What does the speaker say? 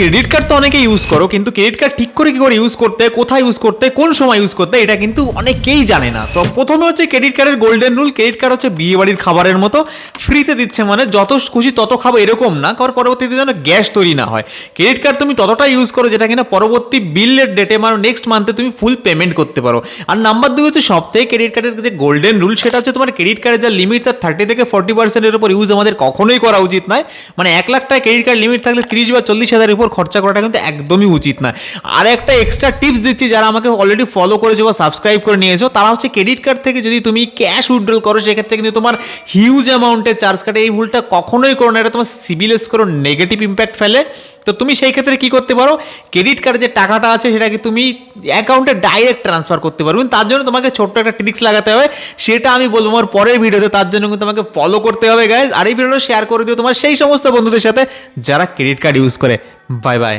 Credit card তো অনেকে use করো, কিন্তু ক্রেডিট কার্ড ঠিক করে কি করে ইউজ করতে, কোথায় ইউজ করতে, কোন সময় ইউজ করতে, এটা কিন্তু অনেকেই জানে না। তো প্রথমে হচ্ছে ক্রেডিট কার্ডের গোল্ডেন রুল ক্রেডিট কার্ড হচ্ছে বিয়ে বাড়ির খাবারের মতো ফ্রিতে দিচ্ছে মানে যত খুশি তত খাব এরকম না, কারণ পরবর্তীতে যেন গ্যাস তৈরি না হয়। ক্রেডিট কার্ড তুমি ততটা ইউজ করো যেটা কিনা পরবর্তী বিলের ডেটে মানে নেক্সট মান্থে তুমি ফুল পেমেন্ট করতে পারো। আর নাম্বার দুই হচ্ছে থেকে ক্রেডিট কার্ডের যে গোল্ডেন রুল সেটা হচ্ছে তোমার ক্রেডিট কার্ডের যা লিমিট তার থার্টি থেকে ফর্টি পার্সেন্টের উপর ইউজ আমাদের কখনোই করা উচিত নয়। মানে এক লাখ টাকা ক্রেডিট কার্ড লিমিট থাকলে তিরিশ বা চল্লিশ হাজারের উপর খরচা করাটা কিন্তু একদমই উচিত না আর একটা এক্সট্রা টিপস দিচ্ছি যারা আমাকে অলরেডি ফলো করেছ বা সাবস্ক্রাইব করে নিয়েছো, তারা হচ্ছে ক্রেডিট কার্ড থেকে যদি তুমি ক্যাশ উইড্রল করো, সেক্ষেত্রে কিন্তু তোমার হিউজ অ্যামাউন্টের চার্জ কাটে। এই ভুলটা কখনোই করো না, এটা তোমার সিবিল স্কোর নেগেটিভ ইম্প্যাক্ট ফেলে। তো তুমি সেই ক্ষেত্রে কি করতে পারো? ক্রেডিট কার্ডের যে টাকাটা আছে, সেটাকে তুমি অ্যাকাউন্টে ডাইরেক্ট ট্রান্সফার করতে পারো। তার জন্য তোমাকে ছোট্ট একটা ট্রিক্স লাগাতে হবে। সেটা আমি বলব আমার পরের ভিডিওতে। তার জন্য কিন্তু তোমাকে ফলো করতে হবে গাইজ আর এই ভিডিওটা শেয়ার করে দিও তোমার সেই সমস্ত বন্ধুদের সাথে যারা ক্রেডিট কার্ড ইউজ করে। Bye bye